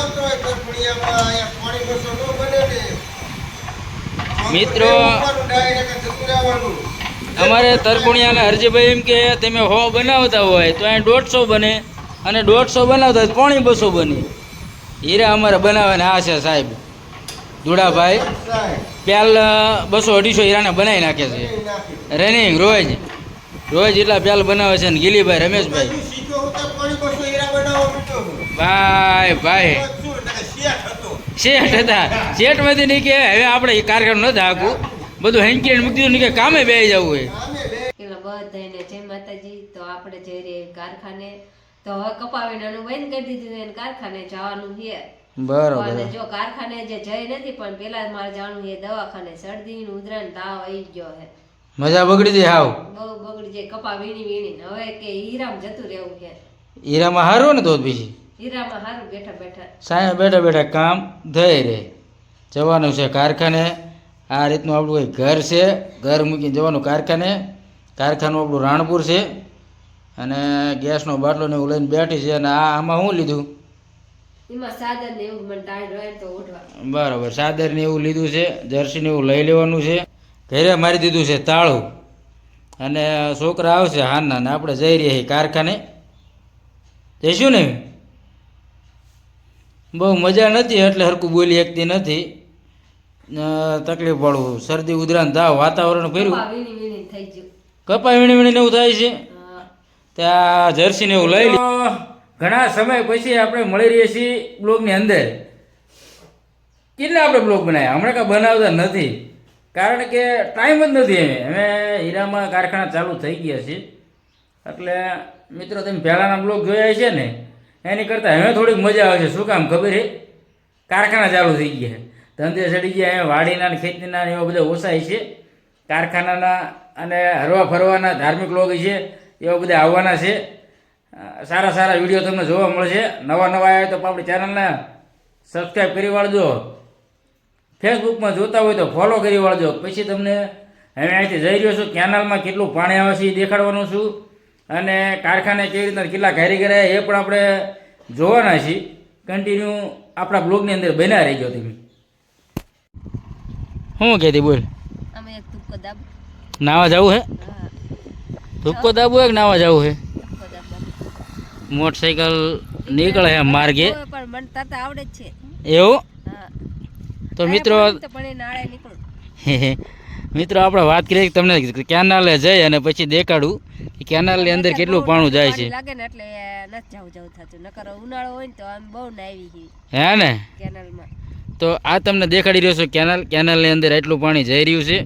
આવતો હોય કરપુડિયામાં અહીંયા પાણી બસો ન બને ને. મિત્રો. અમારે તરકુણિયાના હરજીભાઈ એમ કે તમે હો બનાવતા હોય તો અહીં દોઢસો બને અને દોઢસો બનાવતા હોય પોણી બસો બને. હીરા અમારે બનાવવાના આ છે સાહેબ. ધુડાભાઈ પ્યાલ બસો અઢીસો હીરાને બનાવી નાખે છે. રનિંગ રોજ. રોજ એટલા પ્યાલ બનાવે છે ને ગીલીભાઈ રમેશભાઈ. ભાઈ ભાઈ. શેઠ હતા. શેઠમાંથી નહીં કે હવે આપણે એ કારખાનું નથી હાકવું બધું હેંકી મૂકી દીધું કે કામે બે જવું હોય. બધાને જય માતાજી તો આપણે જઈ રહીએ કારખાને. તો હવે કપાવીનાનું બંધ કરી દીધું એને કારખાને જવાનું છે. બરાબર. જો કારખાને જે જઈ નથી પણ પેલા જ મારે જવાનું છે દવાખાને. શરદી ને ઉધરા તાવ આવી ગયો છે. મજા બગડી જાય હાવ. બહુ બગડી જાય કપા વીણી વીણી હવે કે હીરામ જતું રહેવું છે. હીરામાં હારું ને તો બીજી? સાહેબ હીરામાં બેઠા બેઠા. સાંજે બેઠા બેઠા કામ થઈ રહે. જવાનું છે કારખાને. આ રીતનું આપણું કંઈ ઘર છે. ઘર મૂકીને જવાનું કારખાને. કારખાનું આપણું રાણપુર છે. અને ગેસનો બાટલો ને એવું લઈને બેઠી છે અને આ આમાં શું લીધું? બરાબર સાદર ને એવું લીધું છે. જર્સી ને એવું લઈ લેવાનું છે. ઘરે મારી દીધું છે તાળું. અને છોકરા આવશે હાના ને આપણે જઈ રહ્યા છીએ કારખાને. જઈશું ને? બહુ મજા નથી એટલે હરકું બોલી શકતી નથી. તકલીફ પડવું. શરદી ઉધરાન તાવ વાતાવરણ કર્યું કપા વીણી વીણી કપાઈ વીણી વીણીને એવું થાય છે. ત્યાં જર્સીને એવું લઈ ઘણા સમય પછી આપણે મળી રહીએ છીએ બ્લોગની અંદર. કેટલા આપણે બ્લોગ બનાવ્યા? હમણાં કાંઈ બનાવતા નથી. કારણ કે ટાઈમ જ નથી અમે હીરામાં કારખાના ચાલુ થઈ ગયા છે એટલે મિત્રો, તમે પહેલાંના બ્લોગ જોયા છે ને, એની કરતાં હવે થોડીક મજા આવે છે શું કામ ખબર છે કારખાના ચાલુ થઈ ગયા ધંધે ચડી ગયા અહીંયા વાડીના ખેતીના એવા બધા ઓછાય છે. કારખાનાના અને હરવા ફરવાના ધાર્મિક લોકો છે, એવા બધા આવવાના છે. સારા સારા વીડિયો તમને જોવા મળશે. નવા નવા આવે તો આપણી ચેનલને સબસ્ક્રાઈબ કરી વાળજો. ફેસબુકમાં જોતા હોય તો ફોલો કરી વાળજો. પછી તમને, હવે અહીંથી જઈ રહ્યો છું. કેનાલમાં કેટલું પાણી આવે છે એ દેખાડવાનું છું. અને કારખાને કેવી રીતના કેટલા કારીગર એ પણ આપણે જોવાના છીએ. કન્ટિન્યુ આપણા બ્લોગની અંદર બન્યા રહી ગયો તમે. શું કહેતી બોલ? અમે એક તુક્કો દાબ. નાવા જવું હે? ધુપકો ધૂપકો એક નાવા જવું હે? તુક્કો દાબ. મોટરસાઇકલ નીકળે હે માર્ગે. પણ મને તરતા આવડે જ છે. એવું? તો મિત્રો પણ નાળે નીકળું. મિત્રો આપણે વાત કરીએ કે તમને કેનાલે જઈ અને પછી દેખાડું કે કેનાલની અંદર કેટલું પાણું જાય છે. લાગે ને એટલે નથી જવું જવું થતું. નકર ઉનાળો હોય ને તો આમ બહુ નાવી હે ને? કેનલમાં. તો આ તમને દેખાડી રહ્યો છું કેનાલ કેનાલની અંદર એટલું પાણી જઈ રહ્યું છે.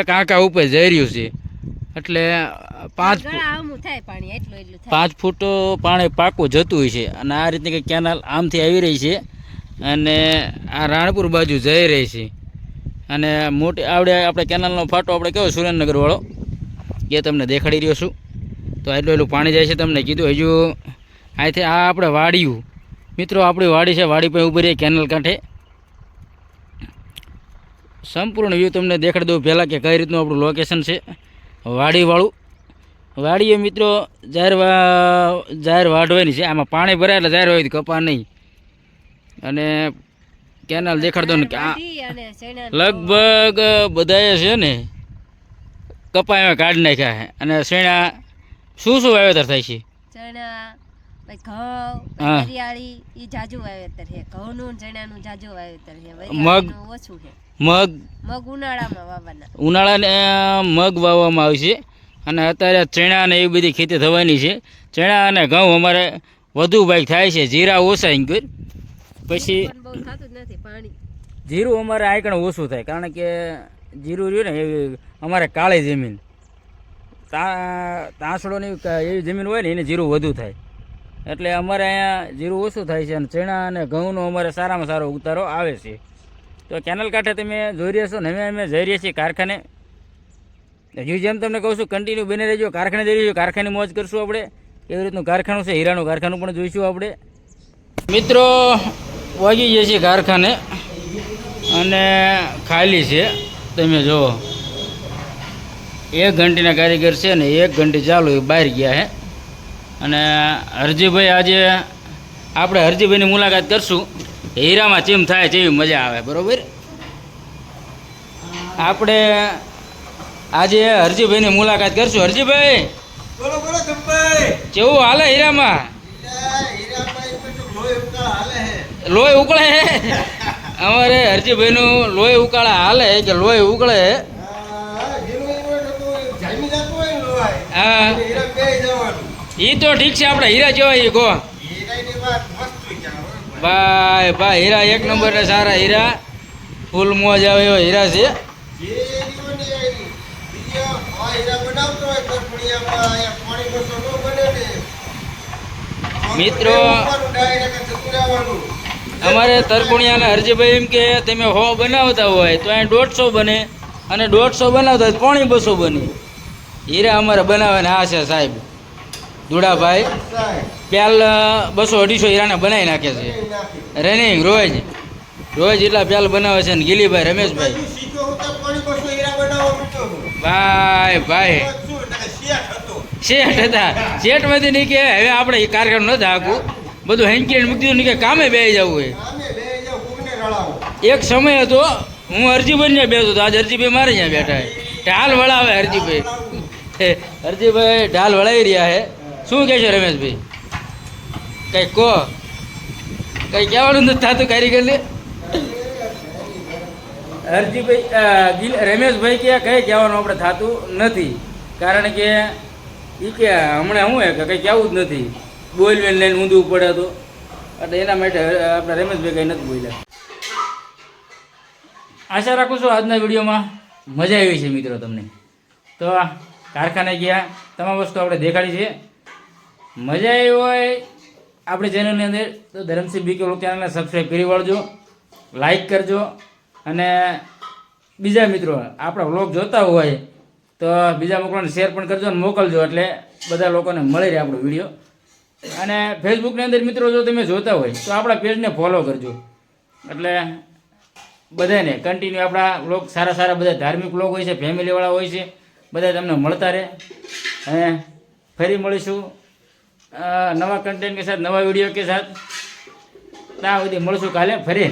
એક આંકા ઉપર જઈ રહ્યું છે. એટલે પાંચ પાંચ ફૂટ પાણી પાકું જતું હોય છે. અને આ રીતની કંઈક કેનાલ આમથી આવી રહી છે. અને આ રાણપુર બાજુ જઈ રહી છે. અને મોટી આવડે આપણે કેનાલનો ફાટો આપણે કયો સુરેન્દ્રનગરવાળો એ તમને દેખાડી રહ્યો છું. તો એટલું એટલું પાણી જાય છે તમને કીધું. હજુ અહીંથી આ આપણે વાડિયું. મિત્રો, આપણી વાડી છે, વાડી પર ઊભી રહી કેનાલ કાંઠે. સંપૂર્ણ વ્યૂ તમને દેખાડી દઉં પહેલાં કે કઈ રીતનું આપણું લોકેશન છે. વાડીવાળું વાડીએ મિત્રો, જાહેર જાહેર વાઢવાની છે. આમાં પાણી ભરાય એટલે જાહેર હોય કપા નહીં. અને કેનાલ દેખાડ દો ને લગભગ બધાએ છે ને કપા કાઢી નાખ્યા છે. અને શેણા શું શું વાવેતર થાય છે? વાવેતર ને મગ. વાવવામાં આવે છે. અને અત્યારે ચણા ને એવી બધી ખેતી થવાની છે. ચણા અને ઘઉં અમારે વધુ ભાગ થાય છે. જીરા ઓછા ઇન્કર પછી જીરું અમારે આયકણ ઓછું થાય કારણ કે જીરું રહ્યું ને એવી અમારે કાળી જમીન. તા તાંસડોની એવી જમીન હોય ને એને જીરું વધુ થાય. એટલે અમારે અહીંયા જીરું ઓછું થાય છે અને ચણા અને ઘઉંનો અમારે સારામાં સારો ઉતારો આવે છે. તો કેનલ કાંઠે તમે જોઈ રહ્યા છો ને અમે અમે જઈ રહ્યા છીએ કારખાને. હજુ જેમ તમને કહું છું કન્ટિન્યુ બની રહેજો કારખાને જઈ રહ્યો કારખાની મોજ કરશું આપણે. એવી રીતનું કારખાનું છે હીરાનું કારખાનું પણ જોઈશું આપણે. મિત્રો વાગી ગયા છીએ કારખાને અને ખાલી છે. તમે જુઓ. એક ઘંટીના કારીગર છે ને એક ઘંટી ચાલુ એ બહાર ગયા છે અને હરજીભાઈ આજે આપણે હરજીભાઈની મુલાકાત કરશું. હીરામાં ચીમ થાય તેવી મજા આવે બરોબર? આપણે આજે હરજીભાઈની મુલાકાત કરશું. હરજીભાઈ! કેવું હાલે હીરામાં? લોહી ઉકળે અમારે હરજીભાઈનું લોહી ઉકાળા હાલે કે લોહી ઉકળે હા. એ તો ઠીક છે આપણે હીરા જેવા એ હોય? ભાઈ ભાઈ હીરા એક નંબર સારા હીરા ફૂલ મોજ આવે એવા હીરા છે. મિત્રો, અમારે તરકુણિયાના હરજીભાઈ એમ કે તમે હો બનાવતા હોય તો અહીં દોઢસો બને અને દોઢસો બનાવતા હોય પોણી બસો બને. હીરા અમારે બનાવવાના આ છે, સાહેબ. દુડાભાઈ, પ્યાલ બસો અઢીસો હીરાને બનાવી નાખે છે. રનિંગ, રોજ. રોજ એટલા પ્યાલ બનાવે છે ને ગિલીભાઈ, રમેશભાઈ. ભાઈ ભાઈ. શેઠ હતો. શેઠ હતા શેઠમાંથી નહીં કે હવે આપણે એ કારખાનું નથી હાકવું બધું હેંકીને મૂકી દીધું કે કામે બે જવું એ એક સમય હતો હું હરજીભાઈ ને બેસતો હતો. આજે હરજીભાઈ મારે ત્યાં બેઠા છે ઢાલ વળાવે હરજીભાઈ હરજીભાઈ ઢાલ વળાવી રહ્યા છે શું કહે છે રમેશભાઈ? કંઈ કહો. કંઈ કહેવાનું નથી થતું કારીગરને. હરજીભાઈ અ, રમેશભાઈ કે કંઈ કહેવાનું આપણે થતું નથી. કારણ કે એ કે હમણાં શું હે કે કંઈ કહેવું જ નથી. બોલ વેલ લઈને ઊંધું પડે તો. એટલે એના માટે આપણે રમેશભાઈ કંઈ નથી બોલ્યા. આશા રાખું છું આજના વિડીયોમાં મજા આવી છે મિત્રો તમને. તો કારખાને ગયા, તમામ વસ્તુ આપણે દેખાડી છે. મજા આવી હોય આપણી ચેનલની અંદર, તો ધરમસિંહ બીકે ચેનલને સબસ્ક્રાઈબ કરી વાળજો લાઈક કરજો, અને બીજા મિત્રો, આપણા વ્લોગ જોતા હોય, તો બીજા મોકલોને શેર પણ કરજો અને મોકલજો એટલે બધા લોકોને મળી રહે આપણો વીડિયો. અને ફેસબુકની અંદર મિત્રો જો તમે જોતા હોય, તો આપણા પેજને ફોલો કરજો. એટલે બધાને કન્ટિન્યુ આપણા વ્લોગ સારા સારા બધા ધાર્મિક લોકો હોય છે ફેમિલીવાળા હોય છે, બધા તમને મળતા રહે. અને ફરી મળીશું નવા કન્ટેન્ટ કે સાથ, નવા વીડિયો કે સાથ. ત્યાં સુધી મળશું કાલે ફરી.